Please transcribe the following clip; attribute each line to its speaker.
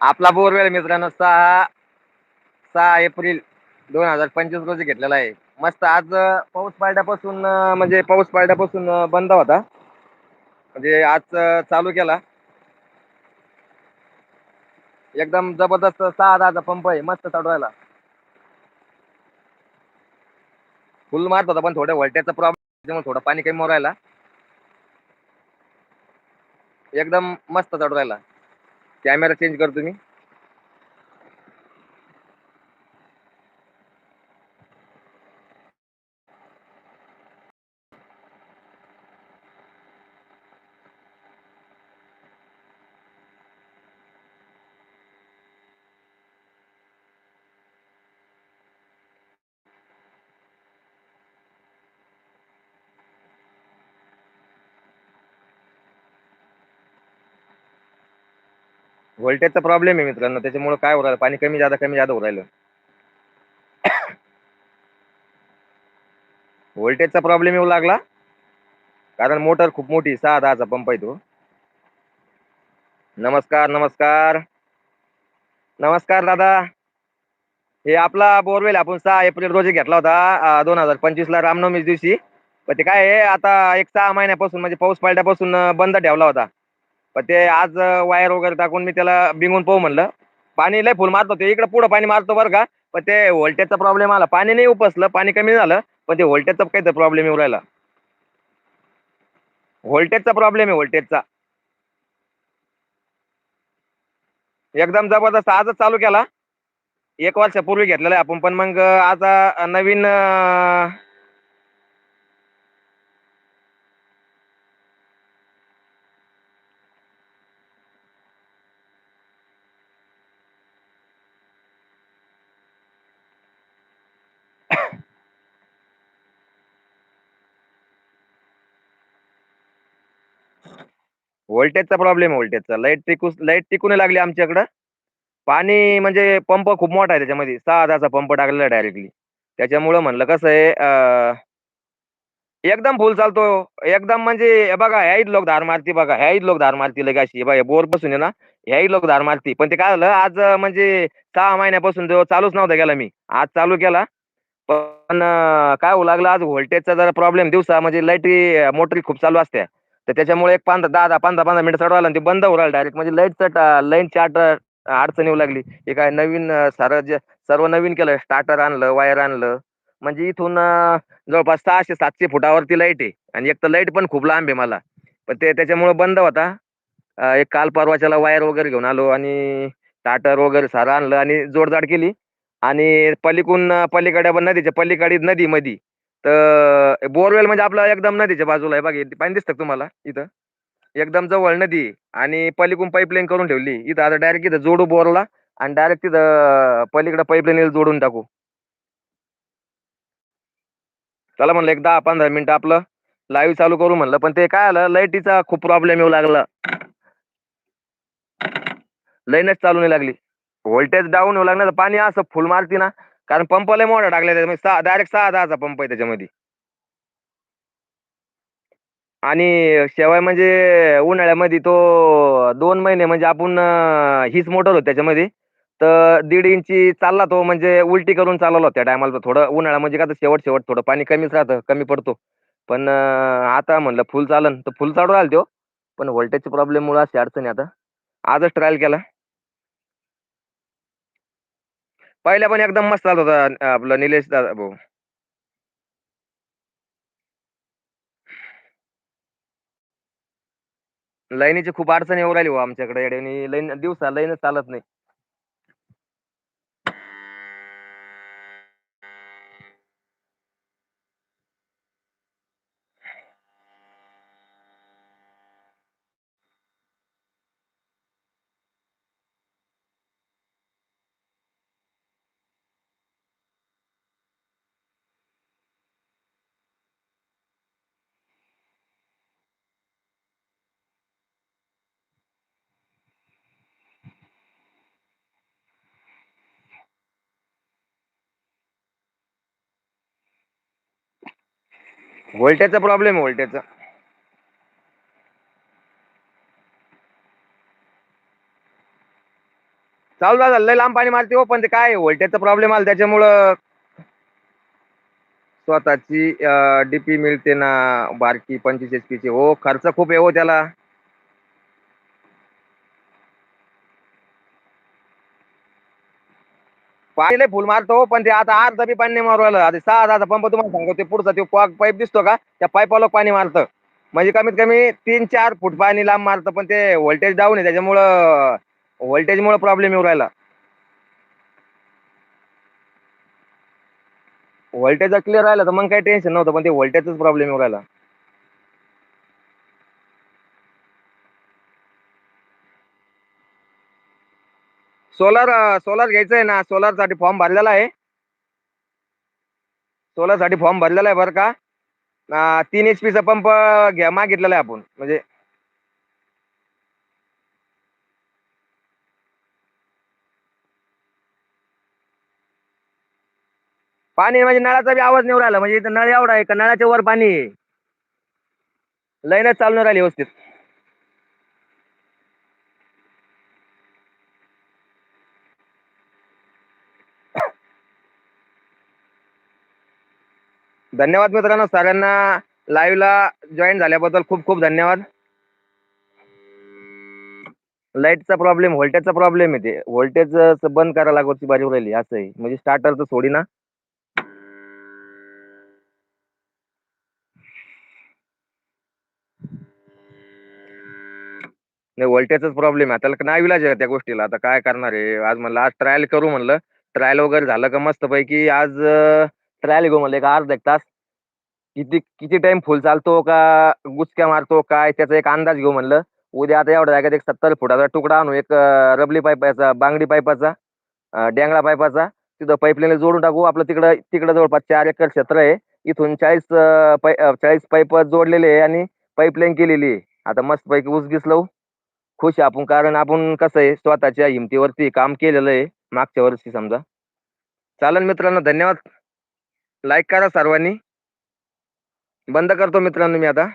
Speaker 1: आपला बोरवेल मित्रांनो सहा सहा एप्रिल दोन हजार पंचवीस रोजी घेतलेला आहे. मस्त आज पाऊस पाडल्यापासून म्हणजे पाऊस पाडल्यापासून बंद होता. म्हणजे आज चालू केला. एकदम जबरदस्त सहा दहाचा पंप आहे मस्त चढवायला. फुल मारत होता पण थोड्या व्होल्टेजचा प्रॉब्लेम थोडं पाणी कमी मोरायला एकदम मस्त चढवायला. कॅमेरा चेंज करतो मी. व्होल्टेजचा प्रॉब्लेम आहे मित्रांनो. त्याच्यामुळे काय होऊ राहिलं? पाणी कमी जादा कमी जादा होऊ राहिलं. व्होल्टेजचा प्रॉब्लेम येऊ लागला. कारण मोटर खूप मोठी सहा दहाचा पंप आहे तो. नमस्कार नमस्कार. नमस्कार दादा. हे आपला बोरवेल आपण सहा एप्रिल रोजी घेतला होता. दोन हजार पंचवीसला रामनवमी दिवशी. पण ते काय आहे आता एक सहा महिन्यापासून म्हणजे पाऊस पडल्यापासून बंद ठेवला होता. पण ते आज वायर वगैरे टाकून मी त्याला बिंगून पाहू म्हणलं. पाणी लय फुल मारतो ते इकडे पुढं पाणी मारतो बरं का. पण ते व्होल्टेजचा प्रॉब्लेम आला. पाणी नाही उपसलं पाणी कमी झालं पण ते व्होल्टेजचा काही प्रॉब्लेम येऊ राहिला. व्होल्टेजचा प्रॉब्लेम आहे व्होल्टेजचा. एकदम जबरदस्त. आजच चालू केला. एक वर्षापूर्वी घेतलेला आहे आपण. पण मग आता नवीन व्होल्टेजचा प्रॉब्लेम आहे व्होल्टेजचा लाइट टिकू लाइट टिकून लागली आमच्याकडं. पाणी म्हणजे पंप खूप मोठा आहे त्याच्यामध्ये. सहा हजारचा पंप टाकलेला डायरेक्टली त्याच्यामुळं म्हणलं कसं आहे एकदम फुल चालतो. एकदम म्हणजे बघा ह्याही लोक धार मारती बघा ह्याही लोक धार मारती लगे अशी. बघा बोर बसून आहे ना ह्याही लोक धार मारती. पण ते काय झालं आज म्हणजे सहा महिन्यापासून तो चालूच नव्हता गेला मी. आज चालू केला. पण काय होऊ लागलं आज व्होल्टेजचा जरा प्रॉब्लेम दिवसा म्हणजे लाइट मोटरी खूप चालू असते तर त्याच्यामुळे एक पंधरा दहा दहा पंधरा पंधरा मिनिट चढवायला आणि ते बंद होऊ राहिलं डायरेक्ट म्हणजे लाईटचा लाईन चार्टर अडचण येऊ लागली. हे काय नवीन सारं जे सर्व नवीन केलं स्टार्टर आणलं वायर आणलं. म्हणजे इथून जवळपास सहाशे सातशे फुटावरती लाइट आहे. आणि एक तर लाइट पण खूप लांब आहे मला. पण ते त्याच्यामुळे बंद होता. एक काल परवाच्याला वायर वगैरे घेऊन आलो आणि स्टार्टर वगैरे सारं आणलं आणि जोडजाड केली. आणि पलीकडून पलीकडे पण नदीच्या पलीकडे नदी मधी तर बोरवेल म्हणजे आपला एकदम नदीच्या बाजूला आहे बघा पाणी दिसतं का तुम्हाला इथं? एकदम जवळ नदी आहे. आणि पलीकडून पाईपलाईन करून ठेवली. इथं आता डायरेक्ट इथं जोडू बोरला आणि डायरेक्ट तिथं पलीकडे पाईपलाईन जोडून टाकू. चला म्हणलं एक दहा पंधरा मिनिटं आपलं लाईव्ह चालू करू म्हणलं पण ते काय आलं लाईटीचा खूप प्रॉब्लेम येऊ लागला. लाईनच चालू नाही लागली. व्होल्टेज डाऊन होऊ लागणार पाणी असं फुल मारती ना कारण पंप लय मोठा टाकला त्याच्यामध्ये. सहा डायरेक्ट सहा दहाचा पंप आहे त्याच्यामध्ये. आणि शेवाय म्हणजे उन्हाळ्यामध्ये तो दोन महिने म्हणजे आपण हीच मोटर होती त्याच्यामध्ये. तर दीड इंची चालला तो म्हणजे उलटी करून चालवला होता त्या टायमाला थोडं. उन्हाळा म्हणजे का तर शेवट शेवट थोडं पाणी कमीच राहतं कमी पडतो. पण आता म्हणलं फुल चालन. तर फुल चालू राहिल तो हो. पण व्होल्टेजच्या प्रॉब्लेममुळे अशी अडचणी आता. आजच ट्रायल केला. पहिल्या पण एकदम मस्त चालत होता आपला आपलं निलेश दादा भाऊ. लाईनीची खूप अडचण येऊ राहिली हो आमच्याकडे. आणि लाईन दिवसा लाईनच चालत नाही. व्होल्टेजचा प्रॉब्लेम आहे व्होल्टेजचा चालू झालं लय लांब पाणी मारते हो पण ते काय व्होल्टेजचा प्रॉब्लेम आला त्याच्यामुळं स्वतःची डीपी मिळते ना बारकी पंचवीस एच ची. हो खर्च खूप आहे हो त्याला. पाणी लय फुल मारतो पण ते आता अर्धा बी पाणी मारू राहिलं. आता सहा हजार पंप तुम्हाला सांगतो ते पुढचा ते पाईप दिसतो का त्या पाईपाला पाणी मारतं. म्हणजे कमीत कमी तीन चार फूट पाणी लांब मारतं पण ते व्होल्टेज डाऊन आहे त्याच्यामुळं व्होल्टेजमुळं प्रॉब्लेम येऊ राहिला. व्होल्टेज क्लिअर राहिला तर मग काही टेन्शन नव्हतं पण ते व्होल्टेजच प्रॉब्लेम येऊ राहिला. सोलर सोलर घ्यायचं आहे ना. सोलरसाठी फॉर्म भरलेला आहे. सोलरसाठी फॉर्म भरलेला आहे बरं का. तीन एच पीचा पंप घ्या मागितलेला आहे आपण. म्हणजे पाणी म्हणजे नळाचा बी आवाज नाही राहिला. म्हणजे इथं नळ एवढा आहे का? नळाच्या वर पाणी आहे. लाईनच चालणार राहिली व्यवस्थित. धन्यवाद मित्रांनो सगळ्यांना लाईव्हला जॉईन झाल्याबद्दल खूप खूप धन्यवाद. लाईटचा प्रॉब्लेम व्होल्टेजचा प्रॉब्लेम आहे ते. व्होल्टेज बंद करायला लागवरची बाजू राहिली असं म्हणजे आहे म्हणजे स्टार्टर तर सोडी ना नाही व्होल्टेजचाच प्रॉब्लेम आहे. त्याला नाही विलाज आहे त्या गोष्टीला? आता काय करणार आहे? आज म्हणलं आज ट्रायल करू म्हणलं. ट्रायल वगैरे झालं का मस्तपैकी. आज ट्रायल घेऊ म्हणलं एक अर्धा एक तास. किती किती टाइम फुल चालतो का गुचक्या मारतो काय त्याचा एक अंदाज घेऊ म्हणलं. उद्या आता एवढ्या जागेत एक सत्तर फुटाचा तुकडा आणू एक अं, रबली पाईपाचा बांगडी पाईपाचा अं, डेंगळा पाईपाचा. तिथं पाईपलाईन जोडून टाकू. आपलं तिकडं तिकडं जवळपास चार एकर क्षेत्र आहे. इथून चाळीस अं, पाई अं, चाळीस पाईप जोडलेले आहे आणि पाईपलाईन केलेली आहे. आता मस्तपैकी ऊस गिस लावू खुश आहे आपण. कारण आपण कसं आहे स्वतःच्या हिमतीवरती काम केलेलं आहे मागच्या वर्षी समजा. चालेल मित्रांनो धन्यवाद. लाईक करा सर्वांनी. बंद करतो मित्रांनो मी आता.